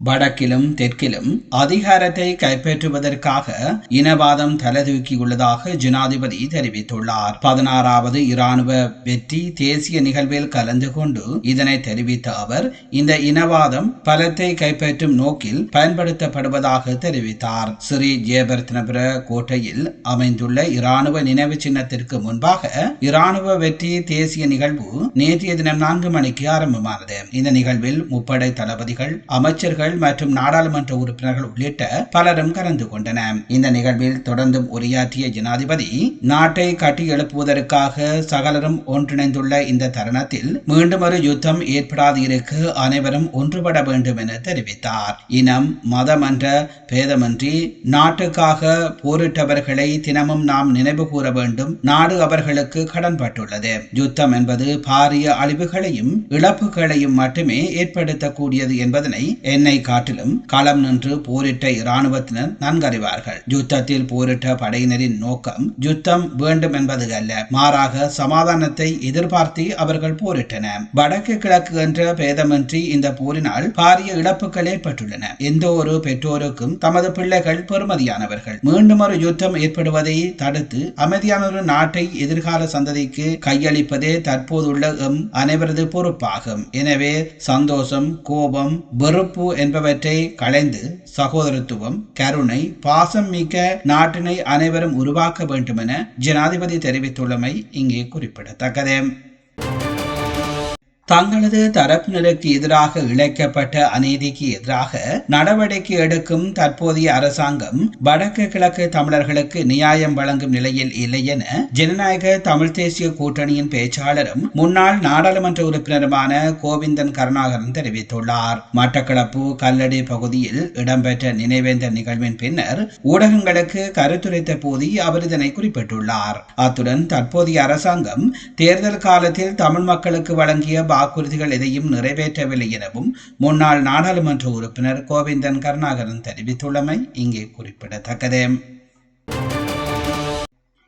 வடக்கிலும் தெற்கிலும் அதிகாரத்தை கைப்பற்றுவதற்காக இனவாதம் தலைதூக்கியுள்ளதாக ஜனாதிபதி தெரிவித்துள்ளார். பதினாறாவது இராணுவ வெற்றி தேசிய நிகழ்வில் கலந்து கொண்டு இதனை தெரிவித்த அவர் இந்த இனவாதம் பலத்தை கைப்பற்றும் நோக்கில் பயன்படுத்தப்படுவதாக தெரிவித்தார். ஸ்ரீ ஜெயபர்த்தனபுர கோட்டையில் அமைந்துள்ள இராணுவ நினைவு சின்னத்திற்கு முன்பாக இராணுவ வெற்றி தேசிய நிகழ்வு நேற்றைய தினம் நான்கு மணிக்கு ஆரம்பமானது. இந்த நிகழ்வில் முப்படை தளபதிகள் அமைச்சர்கள் மற்றும் நாடாளுமன்ற உறுப்பினர்கள் உள்ளிட்ட பலரும் கலந்து கொண்டனர். இந்த நிகழ்வில் தொடர்ந்தும் உரையாற்றிய ஜனாதிபதி நாட்டை கட்டி எழுப்புவதற்காக சகலரும் ஒன்றிணைந்துள்ள இந்த தருணத்தில் மீண்டும் ஒரு யுத்தம் ஏற்படாது இருக்க அனைவரும் ஒன்றுபட வேண்டும் என தெரிவித்தார். இனம் மதம் என்ற பேதமின்றி நாட்டுக்காக போரிட்டவர்களை தினமும் நாம் நினைவு கூற வேண்டும். நாடு அவர்களுக்கு கடன்பட்டுள்ளது. யுத்தம் என்பது பாரிய அழிவுகளையும் இழப்புகளையும் மட்டுமே ஏற்படுத்தக்கூடியது என்பதனை என்னை காட்டிலும் களம் நின்று போரிட்ட இராணுவத்தினர் நன்கறிவார்கள். யுத்தத்தில் போரிட்ட படையினரின் நோக்கம் யுத்தம் வேண்டும் என்பது அல்ல. மாறாக சமாதானத்தை எதிர்பார்த்து அவர்கள் போரிட்டனர். வடக்கு கிழக்கு என்ற பேதமின்றி இந்த போரினால் பாரிய இழப்புகள் ஏற்பட்டுள்ளன எந்த ஒரு பெற்றோருக்கும் தமது பிள்ளைகள் பெறுமதியானவர்கள். மீண்டும் ஒரு யுத்தம் ஏற்படுவதை தடுத்து அமைதியான ஒரு நாட்டை எதிர்கால சந்ததிக்கு கையளிப்பதே தற்போதுள்ள எம் அனைவரது பொறுப்பாகும். எனவே சந்தோஷம் கோபம் வெறுப்பு என்பவற்றை களைந்து சகோதரத்துவம் கருணை பாசம் மிக்க நாட்டினை அனைவரும் உருவாக்க வேண்டுமென ஜனாதிபதி தெரிவித்துள்ளமை இங்கே குறிப்பிடத்தக்கது. தங்களது தரப்பினருக்கு எதிராக இழைக்கப்பட்ட அநீதிக்கு எதிராக நடவடிக்கை எடுக்கும் தற்போதைய அரசாங்கம் வடக்கு கிழக்கு தமிழர்களுக்கு நியாயம் வழங்கும் நிலையில் இல்லை என ஜனநாயக தமிழ் தேசிய கூட்டணியின் பேச்சாளரும் முன்னாள் நாடாளுமன்ற உறுப்பினருமான கோவிந்தன் கருணாகரன் தெரிவித்துள்ளார். மட்டக்களப்பு கல்லடி பகுதியில் இடம்பெற்ற நினைவேந்தர் நிகழ்வின் பின்னர் ஊடகங்களுக்கு கருத்துரைத்த போது அவர் இதனை குறிப்பிட்டுள்ளார். அத்துடன் தற்போதைய அரசாங்கம் தேர்தல் காலத்தில் தமிழ் மக்களுக்கு வழங்கிய வாக்குறுதிகள் எதையும் நிறைவேற்றவில்லை எனவும் முன்னாள் நாடாளுமன்ற உறுப்பினர் கோவிந்தன் கருணாகரன் தெரிவித்துள்ளமை இங்கே குறிப்பிடத்தக்கது.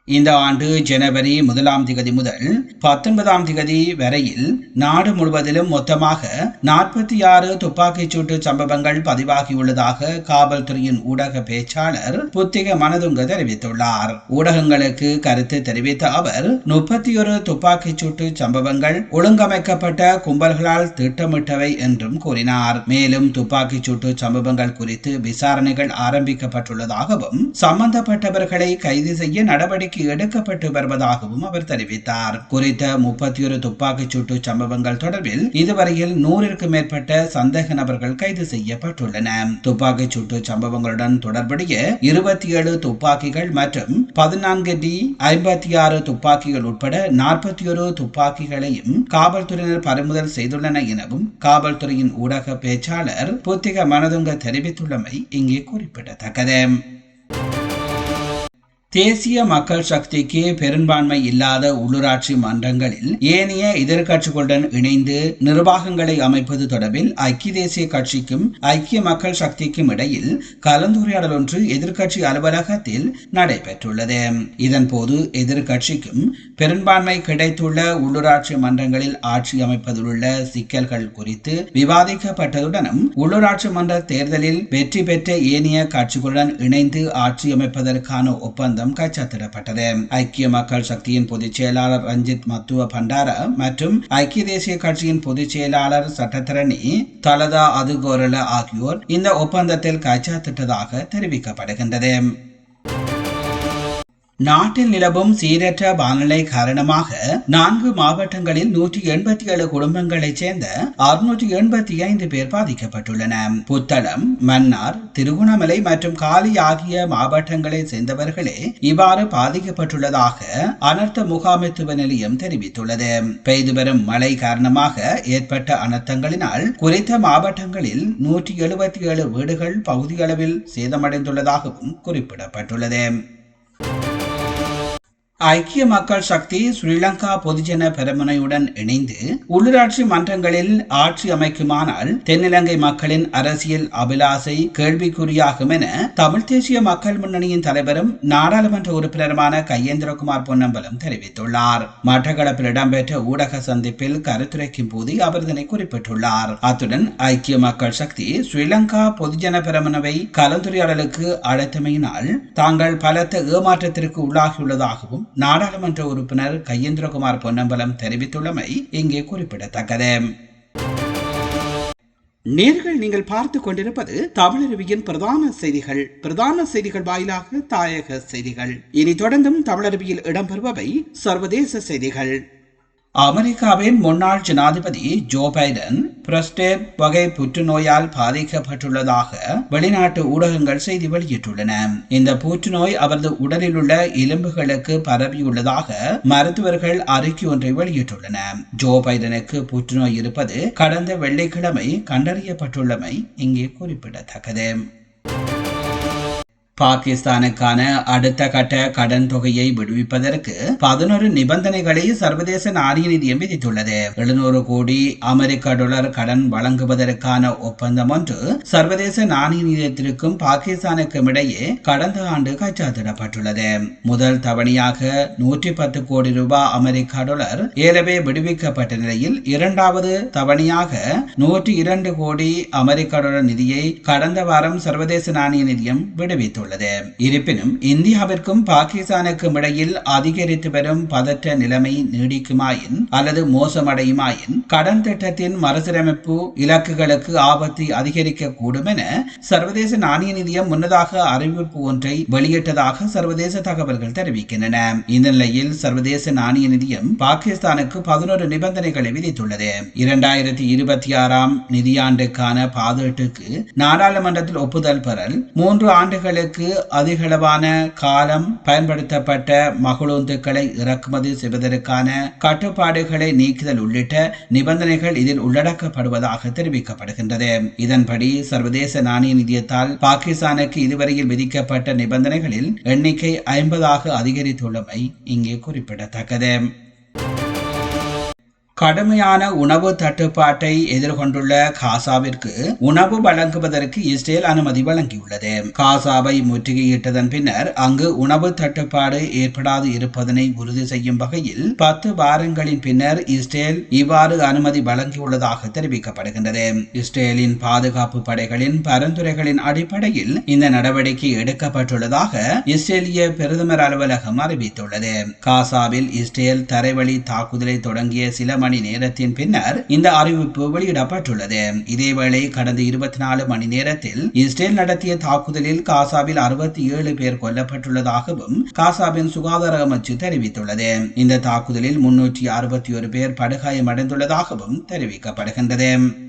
இந்த ஆண்டு ஜனவரி முதலாம் திகதி முதல் பத்தொன்பதாம் திகதி வரையில் நாடு முழுவதிலும் மொத்தமாக நாற்பத்தி ஆறு துப்பாக்கிச் சூட்டு சம்பவங்கள் பதிவாகியுள்ளதாக காவல்துறையின் ஊடக பேச்சாளர் புத்திக மனதுங்க தெரிவித்துள்ளார். ஊடகங்களுக்கு கருத்து தெரிவித்த அவர் முப்பத்தி ஒரு துப்பாக்கிச் சூட்டு சம்பவங்கள் ஒழுங்கமைக்கப்பட்ட கும்பல்களால் திட்டமிட்டவை என்றும் கூறினார். மேலும் துப்பாக்கிச் சூட்டு சம்பவங்கள் குறித்து விசாரணைகள் ஆரம்பிக்கப்பட்டுள்ளதாகவும் சம்பந்தப்பட்டவர்களை கைது செய்ய நடவடிக்கை நடவடிக்கை எடுக்கப்பட்டு வருவதாகவும் அவர் தெரிவித்தார். குறித்த முப்பத்தி ஒரு துப்பாக்கிச் சூட்டு சம்பவங்கள் தொடர்பில் இதுவரையில் நூறிற்கும் மேற்பட்ட சந்தேக நபர்கள் கைது செய்யப்பட்டுள்ளன. துப்பாக்கிச் சூட்டு சம்பவங்களுடன் தொடர்புடைய இருபத்தி ஏழு துப்பாக்கிகள் மற்றும் பதினான்கு டி ஐம்பத்தி ஆறு துப்பாக்கிகள் உட்பட நாற்பத்தி ஒரு துப்பாக்கிகளையும் காவல்துறையினர் பறிமுதல் செய்துள்ளன எனவும் காவல்துறையின் ஊடக பேச்சாளர் புத்திக மனதுங்க தெரிவித்துள்ளமை இங்கே குறிப்பிடத்தக்கது. தேசிய மக்கள் சக்திக்கு பெரும்பான்மை இல்லாத உள்ளூராட்சி மன்றங்களில் ஏனைய எதிர்கட்சிகளுடன் இணைந்து நிர்வாகங்களை அமைப்பது தொடர்பில் ஐக்கிய தேசிய கட்சிக்கும் ஐக்கிய மக்கள் சக்திக்கும் இடையில் கலந்துரையாடல் ஒன்று எதிர்கட்சி அலுவலகத்தில் நடைபெற்றுள்ளது. இதன்போது எதிர்கட்சிக்கும் பெரும்பான்மை கிடைத்துள்ள உள்ளூராட்சி மன்றங்களில் ஆட்சி அமைப்பதில் உள்ள சிக்கல்கள் குறித்து விவாதிக்கப்பட்டதுடனும் உள்ளூராட்சி மன்ற தேர்தலில் வெற்றி பெற்ற ஏனைய கட்சிகளுடன் இணைந்து ஆட்சி அமைப்பதற்கான ஒப்பந்தம் ஒப்பந்தம் கைச்சாத்திடப்பட்டது. ஐக்கிய மக்கள் சக்தியின் பொதுச் செயலாளர் ரஞ்சித் மத்துவ பண்டார மற்றும் ஐக்கிய தேசிய கட்சியின் பொதுச் செயலாளர் சட்டத்திரணி தலதா அதுகோரல ஆகியோர் இந்த ஒப்பந்தத்தில் கைச்சாத்திட்டதாக தெரிவிக்கப்படுகின்றது. நாட்டில் நிலவும் சீரற்ற வானிலை காரணமாக நான்கு மாவட்டங்களில் நூற்றி எண்பத்தி ஏழு குடும்பங்களைச் சேர்ந்த அறுநூற்றி எண்பத்தி ஐந்து பேர் பாதிக்கப்பட்டுள்ளன. புத்தளம் மன்னார் திருகோணமலை மற்றும் காலி ஆகிய மாவட்டங்களைச் சேர்ந்தவர்களே இவ்வாறு பாதிக்கப்பட்டுள்ளதாக அனர்த்த முகாமைத்துவ நிலையம் தெரிவித்துள்ளது. பெய்து வரும் மழை காரணமாக ஏற்பட்ட அனர்த்தங்களினால் குறித்த மாவட்டங்களில் நூற்றி எழுபத்தி ஏழு வீடுகள் பகுதியளவில் சேதமடைந்துள்ளதாகவும் குறிப்பிடப்பட்டுள்ளது. ஐக்கிய மக்கள் சக்தி ஸ்ரீலங்கா பொதுஜன பெருமனையுடன் இணைந்து உள்ளூராட்சி மன்றங்களில் ஆட்சி அமைக்குமானால் தென்னிலங்கை மக்களின் அரசியல் அபிலாசை கேள்விக்குறியாகும் என தமிழ் தேசிய மக்கள் முன்னணியின் தலைவரும் நாடாளுமன்ற உறுப்பினருமான கையேந்திரகுமார் பொன்னம்பலம் தெரிவித்துள்ளார். மட்டக்களப்பில் இடம்பெற்ற ஊடக சந்திப்பில் கருத்துரைக்கும் போது அவர் இதனை குறிப்பிட்டுள்ளார். அத்துடன் ஐக்கிய மக்கள் சக்தி ஸ்ரீலங்கா பொதுஜன பெருமனவை கலந்துரையாடலுக்கு அழைத்தமையினால் தாங்கள் பலத்த ஏமாற்றத்திற்கு உள்ளாகியுள்ளதாகவும் நாடாளுமன்ற உறுப்பினர் கையேந்திரகுமார் பொன்னம்பலம் தெரிவித்துள்ளமை இங்கே குறிப்பிடத்தக்கது. நேர்கள் நீங்கள் பார்த்து கொண்டிருப்பது தமிழருவியின் பிரதான செய்திகள். பிரதான செய்திகள் வாயிலாக தாயக செய்திகள். இனி தொடர்ந்தும் தமிழருவியில் இடம்பெறுபவை சர்வதேச செய்திகள். அமெரிக்காவின் முன்னாள் ஜனாதிபதி ஜோ பைடன் பிரஸ்டேட் வகை புற்றுநோயால் பாதிக்கப்பட்டுள்ளதாக வெளிநாட்டு ஊடகங்கள் செய்தி வெளியிட்டுள்ளன. இந்த புற்றுநோய் அவரது உடலில் உள்ள எலும்புகளுக்கு பரவியுள்ளதாக மருத்துவர்கள் அறிக்கை ஒன்றை வெளியிட்டுள்ளனர் ஜோ பைடனுக்கு புற்றுநோய் இருப்பது கடந்த வெள்ளிக்கிழமை கண்டறியப்பட்டுள்ளமை இங்கே குறிப்பிடத்தக்கது. பாகிஸ்தானுக்கான அடுத்த கட்ட கடன் தொகையை விடுவிப்பதற்கு பதினொரு நிபந்தனைகளை சர்வதேச நாணய நிதியம் விதித்துள்ளது. எழுநூறு கோடி அமெரிக்க டாலர் கடன் வழங்குவதற்கான ஒப்பந்தம் ஒன்று சர்வதேச நாணய நிதியத்திற்கும் பாகிஸ்தானுக்கும் இடையே கடந்த ஆண்டு கைச்சாத்திடப்பட்டுள்ளது. முதல் தவணையாக நூற்றி பத்து கோடி ரூபாய் அமெரிக்க டாலர் ஏலவே விடுவிக்கப்பட்ட நிலையில் இரண்டாவது தவணையாக நூற்றி இரண்டு கோடி அமெரிக்க டாலர் நிதியை கடந்த வாரம் சர்வதேச நாணய நிதியம் விடுவித்துள்ளது. உள்ளது. இருப்பினும் இந்தியாவிற்கும் பாகிஸ்தானுக்கும் இடையில் அதிகரித்து வரும் பதற்ற நிலைமை நீடிக்குமாயின் அல்லது மோசமடையுமாயின் கடன் திட்டத்தின் மறுசீரமைப்பு இலக்குகளுக்கு ஆபத்தை அதிகரிக்க கூடும் என சர்வதேச நாணய நிதியம் முன்னதாக அறிவிப்பு ஒன்றை வெளியிட்டதாக சர்வதேச தகவல்கள் தெரிவிக்கின்றன. இந்த நிலையில் சர்வதேச நாணய நிதியம் பாகிஸ்தானுக்கு பதினோரு நிபந்தனைகளை விதித்துள்ளது. இரண்டாயிரத்தி இருபத்தி ஆறாம் நிதியாண்டுக்கான பாதீட்டுக்கு நாடாளுமன்றத்தில் ஒப்புதல் பெறல் மூன்று ஆண்டுகளுக்கு செய்வதற்கு அதிகளவான காலம் பயன்படுத்தப்பட்ட மகளுந்துக்களை இறக்குமதி செய்வதற்கான கட்டுப்பாடுகளை நீக்குதல் உள்ளிட்ட நிபந்தனைகள் இதில் உள்ளடக்கப்படுவதாக தெரிவிக்கப்படுகின்றது. இதன்படி சர்வதேச நாணய நிதியத்தால் பாகிஸ்தானுக்கு இதுவரையில் விதிக்கப்பட்ட நிபந்தனைகளில் எண்ணிக்கை ஐம்பதாக அதிகரித்துள்ளமை இங்கே குறிப்பிடத்தக்கது. கடுமையான உணவு தட்டுப்பாட்டை எதிர்கொண்டுள்ள காசாவிற்கு உணவு வழங்குவதற்கு இஸ்ரேல் அனுமதி வழங்கியுள்ளது. காசாவை முற்றுகையிட்டதன் பின்னர் அங்கு உணவு தட்டுப்பாடு ஏற்படாது இருப்பதனை உறுதி செய்யும் வகையில் பத்து வாரங்களின் பின்னர் இஸ்ரேல் இவ்வாறு அனுமதி வழங்கியுள்ளதாக தெரிவிக்கப்படுகின்றது. இஸ்ரேலின் பாதுகாப்பு படைகளின் பரிந்துரைகளின் அடிப்படையில் இந்த நடவடிக்கை எடுக்கப்பட்டுள்ளதாக இஸ்ரேலிய பிரதமர் அலுவலகம் அறிவித்துள்ளது. காசாவில் இஸ்ரேல் தரைவழி தாக்குதலை தொடங்கிய சில மணி நேரத்தின் பின்னர் இந்த அறிவிப்பு வெளியிடப்பட்டுள்ளது. இதேவேளை கடந்த இருபத்தி நாலு மணி நேரத்தில் இஸ்ரேல் நடத்திய தாக்குதலில் காசாவில் அறுபத்தி ஏழு பேர் கொல்லப்பட்டுள்ளதாகவும் காசாவின் சுகாதார அமைச்சு தெரிவித்துள்ளது. இந்த தாக்குதலில் முன்னூற்றி அறுபத்தி ஒரு பேர் படுகாயமடைந்துள்ளதாகவும் தெரிவிக்கப்படுகின்றது.